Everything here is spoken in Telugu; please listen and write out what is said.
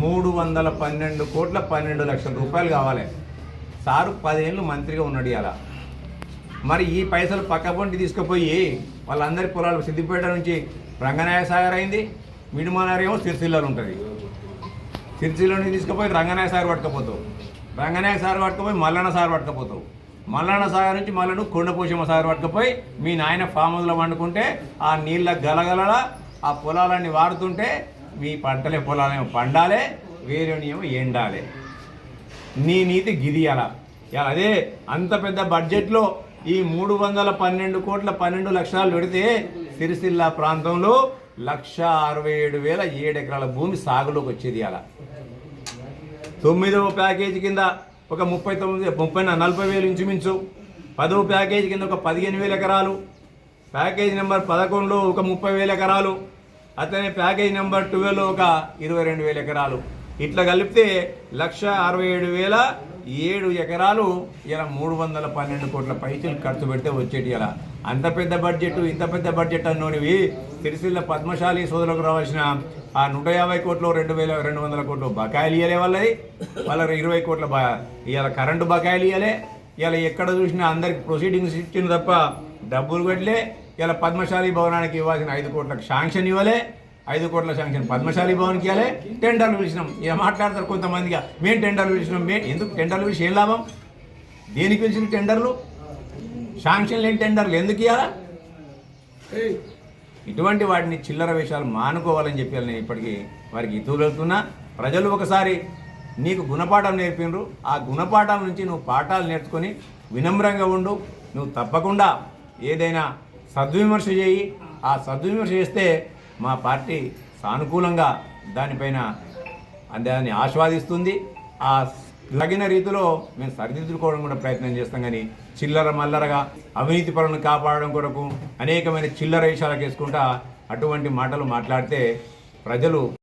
మూడు వందల పన్నెండు కోట్ల పన్నెండు లక్షల రూపాయలు కావాలి. సారు పదేళ్ళు మంత్రిగా ఉన్నాడు ఇలా మరి ఈ పైసలు పక్క పొంటి తీసుకుపోయి వాళ్ళందరి పొలాలు సిద్దిపేట నుంచి రంగనాయ సాగర్ అయింది మిడిమానారేమో సిరిసిల్లలో ఉంటుంది. సిరిసిల్ల నుంచి తీసుకుపోయి రంగనాయ సాగర్ పట్టుకపోతావు. రంగనాయ సాగర్ పట్టుకుపోయి మల్లన్న సాగర్ పట్టుకపోతావు. మల్లన్న సాగర్ నుంచి మళ్ళీ కొండపోషమ్మ సాగర్ పట్టుకుపోయి మీ నాయన ఫామ్ హౌస్లో వండుకుంటే ఆ నీళ్ళ గలగలలా ఆ పొలాలన్నీ వాడుతుంటే మీ పంటలే పొలాలేమో పండాలే వేరేనేమో ఎండాలి. నీ నీతి గిది అలా. అదే అంత పెద్ద బడ్జెట్లో ఈ మూడు వందల పన్నెండు కోట్ల పన్నెండు లక్షలు పెడితే సిరిసిల్ల ప్రాంతంలో లక్ష అరవై ఏడు వేల ఏడు ఎకరాల భూమి సాగులోకి వచ్చేది అలా. తొమ్మిదవ ప్యాకేజీ కింద ఒక ముప్పై తొమ్మిది ముప్పై నలభై వేలు ఇంచుమించు. పదవ ప్యాకేజీ కింద ఒక పదిహేను వేల ఎకరాలు. ప్యాకేజీ నెంబర్ పదకొండులో ఒక ముప్పై వేల ఎకరాలు. అతనే ప్యాకేజ్ నెంబర్ టువెల్ ఒక ఇరవై రెండు వేల ఎకరాలు. ఇట్లా కలిపితే లక్ష అరవై ఏడు వేల ఏడు ఎకరాలు ఇలా మూడు వందల పన్నెండు కోట్ల పైసలు ఖర్చు పెడితే వచ్చేటి ఇలా. అంత పెద్ద బడ్జెట్ ఇంత పెద్ద బడ్జెట్ అన్నోనివి సిరిసిల్ల పద్మశాలి సోదరులకు రావాల్సిన ఆ నూట యాభై కోట్లు రెండు వేల రెండు వందల కోట్లు బకాయిలు ఇవ్వలే వాళ్ళది. వాళ్ళ ఇరవై కోట్ల బా ఇవాళ కరెంటు బకాయిలు ఇవ్వలే ఇలా ఎక్కడ చూసినా అందరికి ప్రొసీడింగ్స్ ఇచ్చిన తప్ప డబ్బులు పెట్టలే ఇలా పద్మశాలి భవనానికి ఇవ్వాల్సిన ఐదు కోట్లకు శాంక్షన్ ఇవ్వలే ఐదు కోట్ల శాంక్షన్ పద్మశాలి భవన్కి ఇవ్వలే. టెండర్లు పిలిచినాం. ఇక మాట్లాడతారు కొంతమందిగా? మేము టెండర్లు పిలిచినాం. మేము ఎందుకు టెండర్లు పిలిచి ఏం లాభం? దేనికి పిలిచిన టెండర్లు? శాంక్షన్ లేని టెండర్లు ఎందుకు ఇవ్వాలా ఇటువంటి వాటిని చిల్లర విషయాలు మానుకోవాలని చెప్పి నేను ఇప్పటికీ వారికి వెళ్తున్నా. ప్రజలు ఒకసారి నీకు గుణపాఠం నేర్పినరు. ఆ గుణపాఠం నుంచి నువ్వు పాఠాలు నేర్చుకొని వినమ్రంగా ఉండు. నువ్వు తప్పకుండా ఏదైనా సద్విమర్శ చేయి. ఆ సద్విమర్శ చేస్తే మా పార్టీ సానుకూలంగా దానిపైన దాన్ని ఆస్వాదిస్తుంది. ఆ తగిన రీతిలో మేము సరిదిద్దుకోవడం కూడా ప్రయత్నం చేస్తాం కానీ చిల్లర మల్లరగా అవినీతి పరులను కాపాడడం కొరకు అనేకమైన చిల్లర విషయాలకు వేసుకుంటా అటువంటి మాటలు మాట్లాడితే ప్రజలు